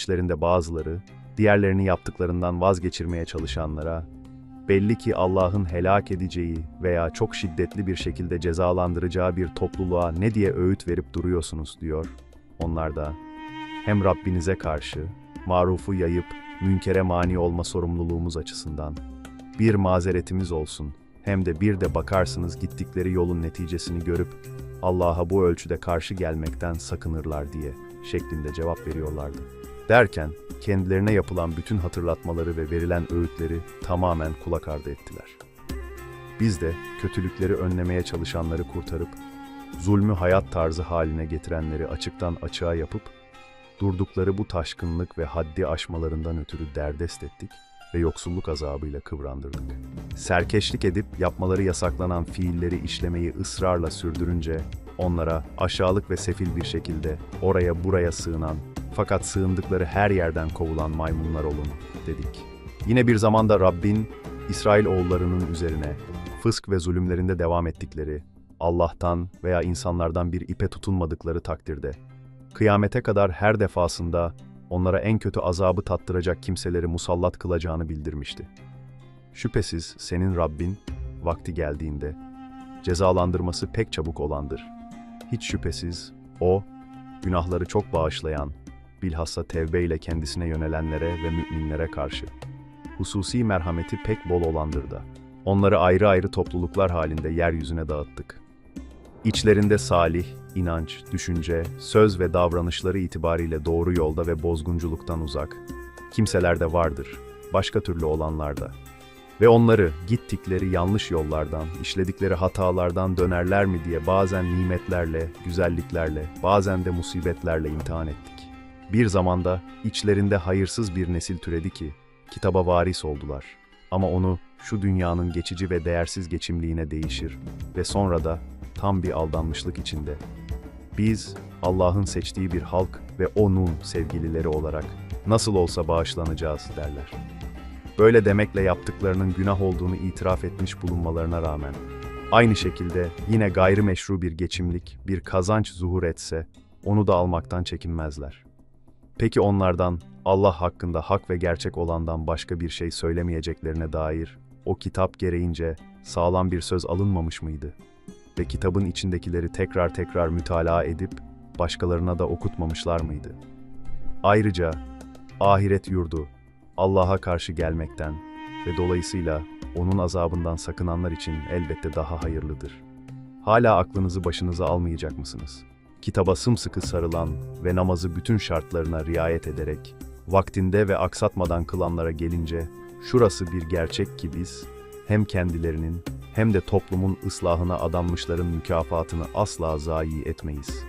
içlerinde bazıları, diğerlerini yaptıklarından vazgeçirmeye çalışanlara, belli ki Allah'ın helak edeceği veya çok şiddetli bir şekilde cezalandıracağı bir topluluğa ne diye öğüt verip duruyorsunuz diyor. Onlar da hem Rabbinize karşı marufu yayıp münkere mani olma sorumluluğumuz açısından bir mazeretimiz olsun hem de bir de bakarsınız gittikleri yolun neticesini görüp Allah'a bu ölçüde karşı gelmekten sakınırlar diye şeklinde cevap veriyorlardı. Derken kendilerine yapılan bütün hatırlatmaları ve verilen öğütleri tamamen kulak ardı ettiler. Biz de kötülükleri önlemeye çalışanları kurtarıp, zulmü hayat tarzı haline getirenleri açıktan açığa yapıp, durdukları bu taşkınlık ve haddi aşmalarından ötürü derdest ettik ve yoksulluk azabıyla kıvrandırdık. Serkeşlik edip yapmaları yasaklanan fiilleri işlemeyi ısrarla sürdürünce, onlara aşağılık ve sefil bir şekilde oraya buraya sığınan, fakat sığındıkları her yerden kovulan maymunlar olun, dedik. Yine bir zamanda Rabbin, İsrail oğullarının üzerine, fısk ve zulümlerinde devam ettikleri, Allah'tan veya insanlardan bir ipe tutunmadıkları takdirde, kıyamete kadar her defasında onlara en kötü azabı tattıracak kimseleri musallat kılacağını bildirmişti. Şüphesiz senin Rabbin, vakti geldiğinde, cezalandırması pek çabuk olandır. Hiç şüphesiz O, günahları çok bağışlayan, bilhassa tevbe ile kendisine yönelenlere ve müminlere karşı. Hususi merhameti pek bol olandır da. Onları ayrı ayrı topluluklar halinde yeryüzüne dağıttık. İçlerinde salih, inanç, düşünce, söz ve davranışları itibariyle doğru yolda ve bozgunculuktan uzak. Kimseler de vardır, başka türlü olanlar da. Ve onları gittikleri yanlış yollardan, işledikleri hatalardan dönerler mi diye bazen nimetlerle, güzelliklerle, bazen de musibetlerle imtihan ettik. Bir zamanda içlerinde hayırsız bir nesil türedi ki, kitaba varis oldular. Ama onu şu dünyanın geçici ve değersiz geçimliğine değişir ve sonra da tam bir aldanmışlık içinde. Biz Allah'ın seçtiği bir halk ve O'nun sevgilileri olarak nasıl olsa bağışlanacağız derler. Böyle demekle yaptıklarının günah olduğunu itiraf etmiş bulunmalarına rağmen, aynı şekilde yine gayrimeşru bir geçimlik, bir kazanç zuhur etse, onu da almaktan çekinmezler. Peki onlardan Allah hakkında hak ve gerçek olandan başka bir şey söylemeyeceklerine dair o kitap gereğince sağlam bir söz alınmamış mıydı? Ve kitabın içindekileri tekrar tekrar mütalaa edip başkalarına da okutmamışlar mıydı? Ayrıca ahiret yurdu Allah'a karşı gelmekten ve dolayısıyla onun azabından sakınanlar için elbette daha hayırlıdır. Hala aklınızı başınıza almayacak mısınız? Kitaba sımsıkı sarılan ve namazı bütün şartlarına riayet ederek, vaktinde ve aksatmadan kılanlara gelince, şurası bir gerçek ki biz, hem kendilerinin hem de toplumun ıslahına adanmışların mükafatını asla zayi etmeyiz.